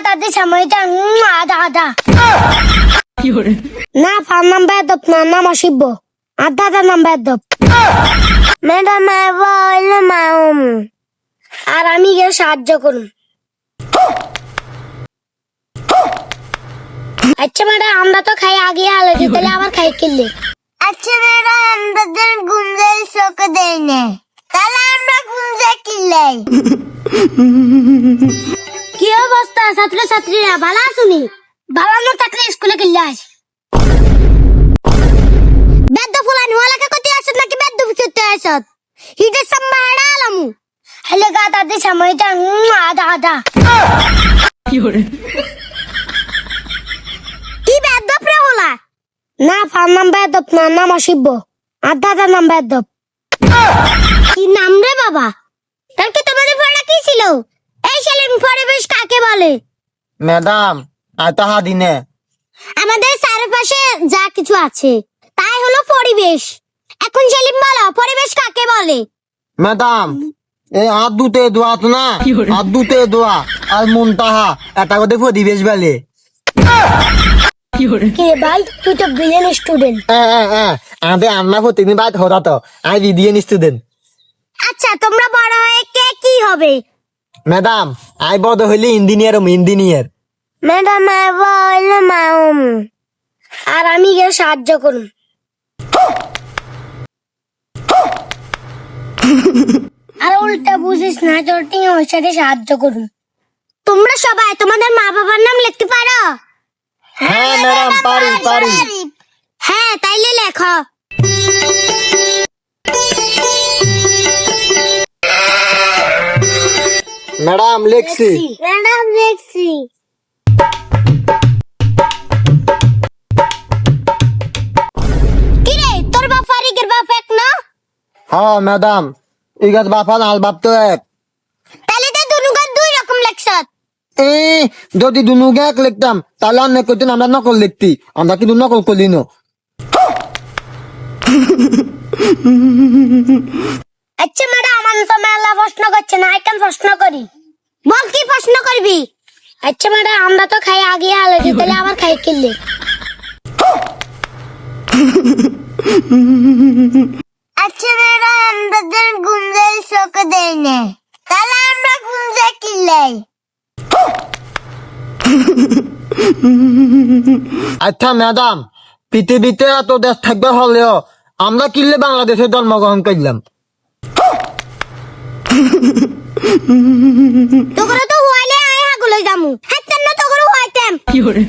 আদা আদা না ফার না নাম অসিব্য। আদা আদা ম্যাডাম বল মাউম আর আমি গিয়ে সাহায্য করুন। আচ্ছা ম্যাডাম আমরা তো খাই আগে আলো তাহলে আবার খাই কিনলে। আচ্ছা ম্যাডাম আমাদের গুঞ্জাই চোখে দেয় না। তাহলে আমরা কিনলাই কি অবস্থা ছাত্র ছাত্রীরা ভালো আসুনি ভালো না থাকলে স্কুলে কিনলে আস বেদ্য ফুলানি ওয়ালাকে কত আসত নাকি বেদ্য ফুচতে আসত? হিটে সাম্বা হেডা আলামু। হেলে গাদা দিছে মইটা আদা আদা। কি বেদ্য প্রে হলা না ফার নাম বেদব না নাম অসিব্য। আদা আদা নাম বেদব কি নাম রে বাবা? কালকে তোমাদের পড়া কি ছিল পরিবেশ কাকে বলে? ম্যাডাম আয় তাহা দিনে। আমাদের চারপাশে যা কিছু আছে তাই হলো পরিবেশ। এখন সেলিম বলো পরিবেশ কাকে বলে? ম্যাডাম এই হাত দুতে দোয়া তো না? হাত দুতে দোয়া আর মন তাহা এটা করে পরিবেশ বেলে? কে ভাই? তুই তো বিলিয়ন স্টুডেন্ট আমাদের আন্না প্রতিদিন বাইত হতা তো আই দিদিয়ে স্টুডেন্ট আচ্ছা তোমরা বড় হয়ে কে কি হবে? ম্যাডাম আই বড় হইলে ইঞ্জিনিয়ার ইঞ্জিনিয়ার ম্যাডাম বল মাউম। আর আমি গিয়ে সাহায্য করুন আর উল্টা বুঝিস না তোর টিং ওর সাথে সাহায্য করুন তোমরা সবাই তোমাদের মা বাবার নাম লিখতে পারো? হ্যাঁ ম্যাডাম পারি। পারি। হ্যাঁ তাইলে লেখো। ম্যাডাম লেখছি ম্যাডাম লিখছি কিরে তোর বাপ ফারিকের বাপ এক না? হ্যাঁ ম্যাডাম ইগাত বাপান আল বাপ তো এক। তাহলে তো দুনুকার দুই রকম লেখছত এ যদি দুনুকে এক লিখতাম তাহলে অনেক কইতেন আমরা নকল লিখতি। আমরা কিন্তু নকল করলি না আচ্ছা ম্যাডাম আমার তো মেলা প্রশ্ন করছে না এখন প্রশ্ন করি বল কি করবি আচ্ছা ম্যাডাম আমরা তো খাই আগে আলো তাহলে আবার খাই কিনলে। আচ্ছা ম্যাডাম আমাদের গুঞ্জাই চোখে দেয় না। তাহলে আমরা গুঞ্জা কিনলাই। আচ্ছা ম্যাডাম পৃথিবীতে এত দেশ থাকবে হলেও আমরা কিনলে বাংলাদেশে জন্মগ্রহণ করলাম। হাতের না তখন হইতাম কি করে?